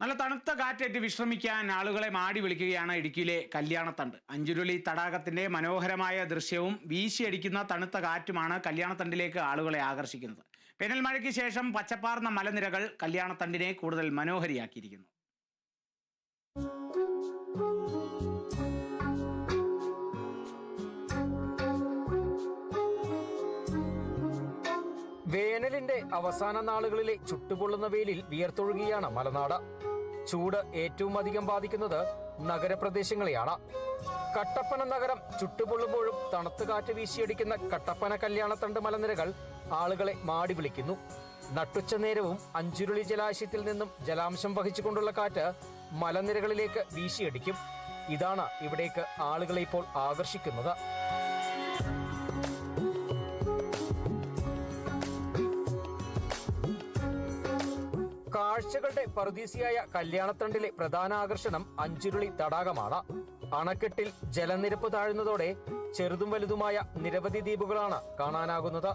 നല്ല തണുത്ത കാറ്റേറ്റ് വിശ്രമിക്കാൻ ആളുകളെ മാടി വിളിക്കുകയാണ് ഇടുക്കിയിലെ കല്യാണത്തണ്ട്. അഞ്ചുരുളി തടാകത്തിന്റെ മനോഹരമായ ദൃശ്യവും വീശിയടിക്കുന്ന തണുത്ത കാറ്റുമാണ് കല്യാണത്തണ്ടിലേക്ക് ആളുകളെ ആകർഷിക്കുന്നത്. വേനൽ മഴയ്ക്ക് ശേഷം പച്ചപ്പാർന്ന മലനിരകൾ കല്യാണത്തണ്ടിനെ കൂടുതൽ മനോഹരിയാക്കിയിരിക്കുന്നു. അവസാന നാളുകളിലെ ചുട്ടുപൊള്ളുന്ന വെയിലിൽ വിയർത്തൊഴുകിയാണ് മലനാട്. ചൂട് ഏറ്റവും അധികം ബാധിക്കുന്നത് നഗരപ്രദേശങ്ങളെയാണ്. കട്ടപ്പന നഗരം ചുട്ടുപൊള്ളുമ്പോഴും തണുത്ത കാറ്റ് വീശിയടിക്കുന്ന കട്ടപ്പന കല്യാണത്തണ്ട് മലനിരകൾ ആളുകളെ മാടി വിളിക്കുന്നു. നട്ടുച്ച നേരവും അഞ്ചുരുളി ജലാശയത്തിൽ നിന്നും ജലാംശം വഹിച്ചുകൊണ്ടുള്ള കാറ്റ് മലനിരകളിലേക്ക് വീശിയടിക്കും. ഇതാണ് ഇവിടേക്ക് ആളുകളെ ഇപ്പോൾ ആകർഷിക്കുന്നത്. കാഴ്ചകളുടെ പറുദീസിയായ കല്യാണത്തണ്ടിലെ പ്രധാന ആകർഷണം അഞ്ചുരുളി തടാകമാണ്. അണക്കെട്ടിൽ ജലനിരപ്പ് താഴുന്നതോടെ ചെറുതും വലുതുമായ നിരവധി ദ്വീപുകളാണ് കാണാനാകുന്നത്.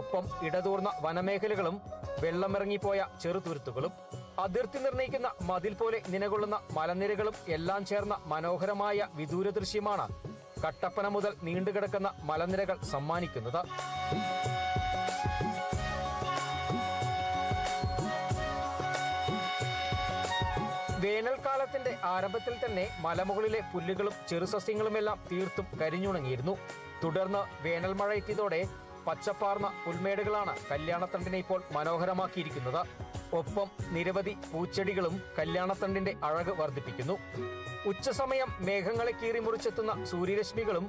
ഒപ്പം ഇടതൂർന്ന വനമേഖലകളും വെള്ളമിറങ്ങിപ്പോയ ചെറുതുരുത്തുകളും അതിർത്തി നിർണയിക്കുന്ന മതിൽ പോലെ നിലകൊള്ളുന്ന മലനിരകളും എല്ലാം ചേർന്ന മനോഹരമായ വിദൂര ദൃശ്യമാണ് കട്ടപ്പന മുതൽ നീണ്ടുകിടക്കുന്ന മലനിരകൾ സമ്മാനിക്കുന്നത്. വേനൽക്കാലത്തിന്റെ ആരംഭത്തിൽ തന്നെ മലമുകളിലെ പുല്ലുകളും ചെറുസസ്യങ്ങളുമെല്ലാം തീർത്തും കരിഞ്ഞുണങ്ങിയിരുന്നു. തുടർന്ന് വേനൽ മഴ എത്തിയതോടെ പച്ചപ്പാർന്ന പുൽമേടുകളാണ് കല്യാണത്തണ്ടിനെ ഇപ്പോൾ മനോഹരമാക്കിയിരിക്കുന്നത്. ഒപ്പം നിരവധി പൂച്ചെടികളും കല്യാണത്തണ്ടിന്റെ അഴക് വർദ്ധിപ്പിക്കുന്നു. ഉച്ചസമയം മേഘങ്ങളെ കീറി മുറിച്ചെത്തുന്ന സൂര്യരശ്മികളും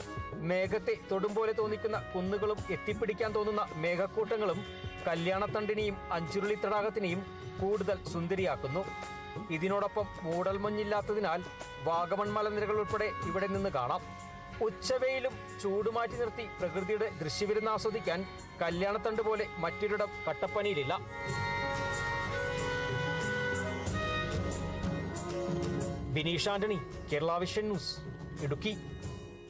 മേഘത്തെ തൊടുമ്പോലെ തോന്നിക്കുന്ന കുന്നുകളും എത്തിപ്പിടിക്കാൻ തോന്നുന്ന മേഘക്കൂട്ടങ്ങളും കല്യാണത്തണ്ടിനെയും അഞ്ചുരുളി തടാകത്തിനെയും കൂടുതൽ സുന്ദരിയാക്കുന്നു. ഇതിനോടൊപ്പം മൂടൽമഞ്ഞില്ലാത്തതിനാൽ വാഗമൺ മലനിരകൾ ഉൾപ്പെടെ ഇവിടെ നിന്ന് കാണാം. ഉച്ചവെയിലും ചൂടുമാറ്റി നിർത്തി പ്രകൃതിയുടെ ദൃശ്യവിരുന്ന് ആസ്വദിക്കാൻ കല്യാണത്തണ്ട് പോലെ മറ്റൊരിടം കട്ടപ്പനയിലില്ല. Bineesh Antony Kerala vision news Idukki.